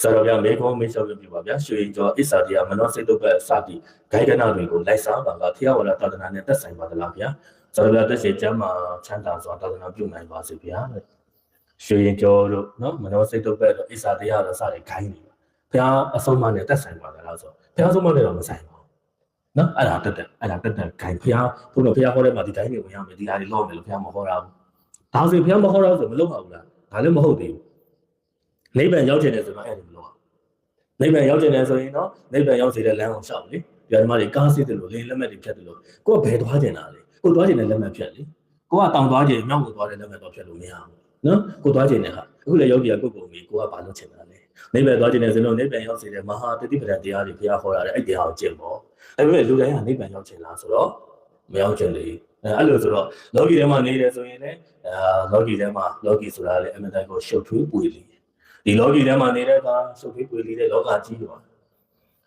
ဆရာတော်ဗျာမေခေါမေချောပြပြပါဗျာရွှေကျော်အစ္ဆာတရားမနောစိတ်တုပ္ပစသည်ဂိုင်းကနာတွေကိုလိုက်စားပါကဖျားဝရသာသနာနဲ့သက်ဆိုင်ပါသလားဗျာဆရာတော်ဗျာတက်ရှိကျမ်းမှာချမ်းသာစွာသာသနာပြုနိုင်ပါစေဗျာရွှေရင်ကျော်တို့နော်မနောစိတ်တုပ္ပတို့အစ္ဆာတရားတို့စတဲ့ဂိုင်းတွေဖျားအဆုံးမနဲ့သက်ဆိုင်ပါသလားဆိုဖျားဆုံးမနဲ့တော့မဆိုင်ပါဘူးနော်အဲ့ဒါတက်တက်အဲ့ဒါတက်တက်ဂိုင်းဖျားဘုန်းတော်ဖျားဟောတဲ့မှာဒီဂိုင်းတွေဝင်ရမယ်ဒီဟာတွေလောက်မယ်လို့ဖျားမဟောတာဘူးဒါဆိုဖျားမဟောတာဆိုမလုပ်ပါဘူးလားဒါလည်းမဟုတ်သေးဘူး နိဗ္ဗာန်ရောက်ခြင်းတယ်ဆိုတော့အဲ့ဒါမလုပ်ပါဘူးနိဗ္ဗာန်ရောက်ကျင်တယ်ဆိုရင်တော့နိဗ္ဗာန်ရောက်စေတဲ့လမ်းကိုရှောက်လေဒီဓမ္မတွေကားစစ်တယ်လို့လင်းလက်မှတ်တွေဖြတ်တယ်လို့ကိုကဘယ်သွားကျင်တာလဲကိုသွားကျင်တဲ့လက်မှတ်ဖြတ်လေကိုကတောင်သွားကျင်မြောက်ကိုသွားတဲ့လက်မှတ်တော့ဖြတ်လို့မရဘူးနော်ကိုသွားကျင်တဲ့ဟာအခုလည်းယောဂီကကိုကိုမီကိုကဘာလို့ချင်တာလဲနိဗ္ဗာန်သွားကျင်တယ်ဆိုလို့နိဗ္ဗာန်ရောက်စေတဲ့မဟာတတိပဒတရားတွေဘုရားဟောတာလေအဲ့တရားကိုကျင့်ပေါ့အဲ့ဒါပေမဲ့လူတိုင်းကနိဗ္ဗာန်ရောက်ချင်လားဆိုတော့မရောက်ချင်လေအဲအဲ့လိုဆိုတော့လောကီထဲမှာနေတယ်ဆိုရင်လည်းအာလောကီထဲမှာလောကီဆိုတာလေအမြဲတမ်းကိုရှုပ်ထွေးပွေလီ ဒီလောကီထဲမှာနေတဲ့အခါရှုပ်ထွေးပွေလီတဲ့လောကကြီးပါ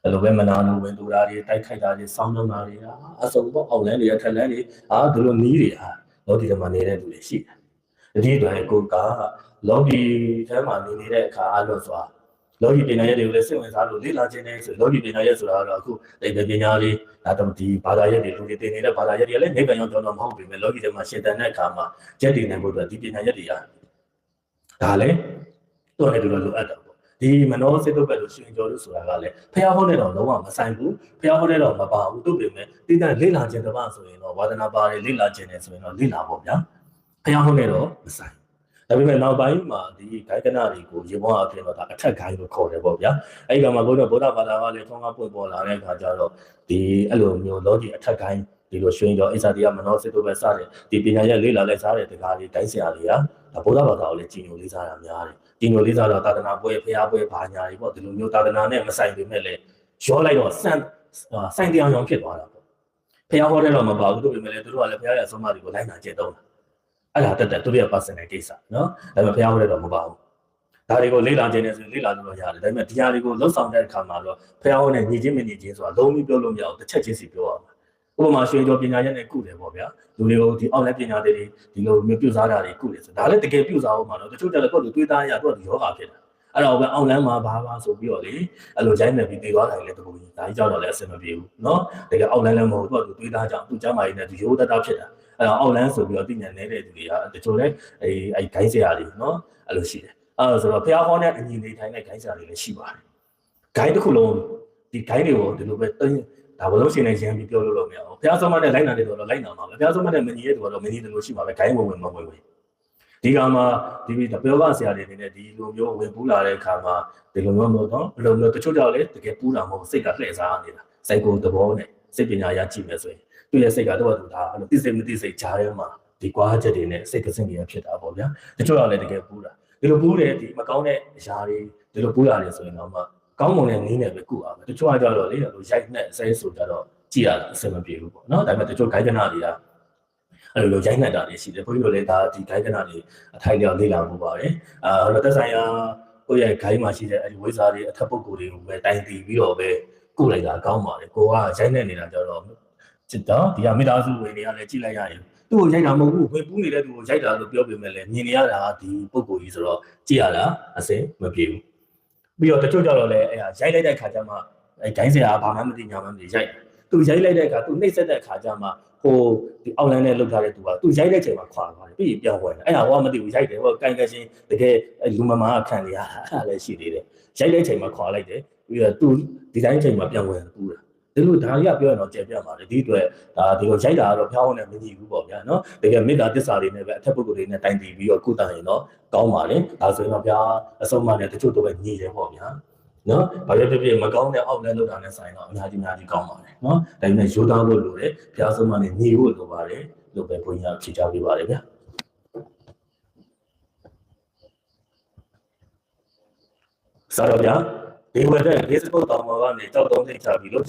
အဲ့လိုပဲမနာလိုဝင်တူတာတွေတိုက်ခိုက်တာတွေစောင်းနှောင်းတာတွေဟာအစုံပေါ့အောက်လန်းတွေအထက်လန်းတွေဟာဒီလိုနီးတွေဟာလောကီထဲမှာနေတဲ့လူတွေရှိတယ်ဒီအတွက်ကိုကလောကီထဲမှာနေနေတဲ့အခါအလို့ဆိုတာလောကီပညာရက်တွေကိုလည်းစိတ်ဝင်စားလို့လေ့လာခြင်းနဲ့ဆိုလောကီပညာရက်ဆိုတာကတော့အခုဒီပညာလေးဒါတော့ဒီဘာသာရက်တွေလူတွေသင်နေတဲ့ဘာသာရက်တွေလည်းနေပြန်ရောက်တော့မဟုတ်ပြီမဲ့လောကီထဲမှာရှင်းတန်တဲ့အခါမှာကျက်တည်နေဖို့အတွက်ဒီပညာရက်တွေဟာဒါလည်း တော့လည်းဒီလိုလိုအပ်တာပေါ့ဒီမနောစိတ်တုပ်ပဲလို့ရှင်ကျော်လို့ဆိုတာကလည်းဖះဟောတဲ့တော့လုံးဝမဆိုင်ဘူးဖះဟောတဲ့တော့မပါဘူးသူ့ပြင်မဲ့တိကျလေ့လာခြင်းတစ်ပါးဆိုရင်တော့ဝါဒနာပါတယ်လေ့လာခြင်းနဲ့ဆိုရင်တော့လေ့လာပေါ့ဗျာဖះဟောတဲ့တော့မဆိုင်ဒါပေမဲ့နောက်ပိုင်းမှာဒီဂိုင်းကနာတွေကိုရေဘောအပြင်တော့ဒါအထက်ဂိုင်းလို့ခေါ်တယ်ပေါ့ဗျာအဲဒီကမှဘုရားဗုဒ္ဓဘာသာကလည်းထုံးကားပွင့်ပေါ်လာတဲ့အခါကျတော့ဒီအဲ့လိုမျိုးလောကီအထက်ဂိုင်းဒီလိုရှင်ကျော်အိစာတရားမနောစိတ်တုပ်ပဲစတဲ့ဒီပညာရက်လေ့လာလိုက်စားတဲ့တရားတွေတိုင်းဆရာတွေကဒါဗုဒ္ဓဘာသာကိုလည်းကြည်ညိုလေးစားတာများတယ် ဒီလိုလေးစားတော့သာသနာပွဲဖျားပွဲဘာညာတွေပေါ့ဒီလိုမျိုးသာသနာနဲ့မဆိုင်ပေမဲ့လည်းရောလိုက်တော့စံဆိုင်တရားရောင်ဖြစ်သွားတာပေါ့ဖျားဟောတဲ့တော့မပါဘူးတို့ပေမဲ့လည်းတို့ကလည်းဖျားရအဆုံးမတွေကိုလိုက်နာကျင့်သုံးတာအဲ့ဒါတက်တက်တို့ရဲ့ personal ကိစ္စနော်ဒါပေမဲ့ဖျားဟောတဲ့တော့မပါဘူးဒါတွေကိုလေ့လာခြင်းနဲ့ဆိုလေ့လာလို့ရတယ်ဒါပေမဲ့ဒီဟာတွေကိုလှုပ်ဆောင်တဲ့အခါမှာတော့ဖျားဟောနဲ့ညီချင်းမညီချင်းဆိုတာလုံးဝပြောလို့မရဘူးတစ်ချက်ချင်းစီပြောရမှာ ဥပမာရွှေကျော်ပညာရက်နဲ့ကုတယ်ပေါ့ဗျာလူတွေကိုဒီအောက်လက်ပညာတွေဒီလိုမျိုးပြုစားတာတွေကုတယ်ဆိုဒါလည်းတကယ်ပြုစားအောင်မှာတော့တချို့ကြလည်းကိုယ့်လူတွေးသားရတော့ဒီယောဂဖြစ်တာအဲ့တော့ပဲအောက်လန်းမှာဘာဘာဆိုပြီးတော့လေအဲ့လိုဂျိုင်းနေပြီးတည်သွားတယ်လေတကူကြီးဒါကြီးကြောက်တော့လည်းအဆင်မပြေဘူးเนาะတကယ်အောက်လန်းလည်းမဟုတ်တော့သူတွေးသားကြအောင်သူကျမ်းမာရေးနဲ့သူရိုးတတ်တာဖြစ်တာအဲ့တော့အောက်လန်းဆိုပြီးတော့သိဉာဏ်နေတဲ့သူတွေကတချို့လည်းအဲအဲဂိုင်းစရာတွေเนาะအဲ့လိုရှိတယ်အဲ့တော့ဆိုတော့ဖျားဟောတဲ့အညီနေထိုင်တဲ့ဂိုင်းစရာတွေလည်းရှိပါတယ်ဂိုင်းတစ်ခုလုံးဒီဂိုင်းတွေကိုဒီလိုပဲတင်း ဒါဘလုံးရှင်နဲ့ရန်ပြီးပြောလို့တော့မရဘူးဘုရားဆုံးမနဲ့လိုက်နာတဲ့တော်တော့လိုက်နာမှာပဲဘုရားဆုံးမနဲ့မညီတဲ့တော်တော့မညီတယ်လို့ရှိမှာပဲဂိုင်းဝင်ဝင်မဝင်ဝင်ဒီကမှာဒီတပြောကဆရာတွေနေနဲ့ဒီလိုမျိုးဝင်ပူးလာတဲ့အခါမှာဒီလိုမျိုးတော့ဘယ်လိုမျိုးတချို့ကြောင့်လေတကယ်ပူးတာမဟုတ်စိတ်ကလှည့်စားနေတာစိုက်ကိုသဘောနဲ့စိတ်ပညာရကြည့်မယ်ဆိုရင်သူ့ရဲ့စိတ်ကတော့သူဒါအဲ့လိုသိစိတ်မသိစိတ်ကြားထဲမှာဒီကွာချက်တွေနဲ့စိတ်ကစင်ကြီးဖြစ်တာပေါ့ဗျာတချို့ကလည်းတကယ်ပူးတာဒီလိုပူးတယ်ဒီမကောင်းတဲ့အရာတွေဒီလိုပူးရတယ်ဆိုရင်တော့မှ ကောင်းမွန်တဲ့နည်းနဲ့ပဲကုအောင်တချို့ကကြတော့လေဟိုရိုက်နဲ့ဆဲဆိုကြတော့ကြည့်ရတာအဆင်မပြေဘူးပေါ့နော်ဒါပေမဲ့တချို့ဂိုင်းကနာတွေကအဲ့လိုရိုက်နှက်တာတွေရှိတယ်ဘုန်းကြီးတို့လည်းဒါဒီဂိုင်းကနာတွေအထိုင်လျောက်လေ့လာမှုပါတယ်အာဟိုသက်ဆိုင်ရာကိုယ့်ရဲ့ဂိုင်းမှာရှိတဲ့အဲ့ဒီဝိဇ္ဇာတွေအထက်ပုဂ္ဂိုလ်တွေကိုပဲတိုင်တည်ပြီးတော့ပဲကုလိုက်တာကောင်းပါတယ်ကိုကရိုက်နှက်နေတာကြတော့จิตတော့ဒီကမိသားစုဝင်တွေကလည်းကြည့်လိုက်ရရင်သူ့ကိုရိုက်တာမဟုတ်ဘူးဝင်ပူးနေတဲ့သူကိုရိုက်တာလို့ပြောပေမဲ့လည်းမြင်နေရတာဒီပုဂ္ဂိုလ်ကြီးဆိုတော့ကြည့်ရတာအစင်မပြေဘူး ပြီးတော့တချို့ကြတော့လည်းအဲ့ဟာရိုက်လိုက်တဲ့ခါကျမှအဲဂိုင်းစရာဘာမှမသိညာမှမသိရိုက်တယ်သူရိုက်လိုက်တဲ့အခါသူနှိမ့်ဆက်တဲ့အခါကျမှဟိုဒီအောက်လန်းနဲ့လောက်ထားတဲ့သူကသူရိုက်တဲ့ချိန်မှာခွာသွားတယ်ပြီးရင်ပြောင်းဝင်တယ်အဲ့ဒါဟောမသိဘူးရိုက်တယ်ဟိုကန်ကရှင်တကယ်လူမမားခံရတာအဲ့ဒါလည်းရှိသေးတယ်ရိုက်တဲ့ချိန်မှာခွာလိုက်တယ်ပြီးတော့သူဒီတိုင်းချိန်မှာပြောင်းဝင်ပူတာ ဒီလိုဒါကြီးကပြောရင်တော့ကျေပြတ်ပါတယ်ဒီအတွက်ဒါဒီလိုရိုက်တာကတော့ဖျားအောင်နဲ့မညီဘူးပေါ့ဗျာနော်တကယ်မေတ္တာတစ္ဆာတွေနဲ့ပဲအထက်ပုဂ္ဂိုလ်တွေနဲ့တိုင်တည်ပြီးတော့ကုသရင်တော့ကောင်းပါလေဒါဆိုရင်တော့ဗျာအဆုံးအမနဲ့တချို့တော့ပဲညီတယ်ပေါ့ဗျာနော်ဘာဖြစ်ဖြစ်ဖြစ်မကောင်းတဲ့အောက်လဲလောက်တာနဲ့ဆိုင်တော့အများကြီးအများကြီးကောင်းပါတယ်နော်ဒါပေမဲ့ရိုးသားလို့လိုတယ်ဘုရားဆုံးမနဲ့ညီဖို့လိုပါတယ်လို့ပဲဘုန်းကြီးကဖြေချပေးပါတယ်ဗျာဆရာတော်ဗျာဒီဝက်တဲ့ Facebook တောင်ပေါ်ကနေကြောက်တုံးသိချပြီးလို့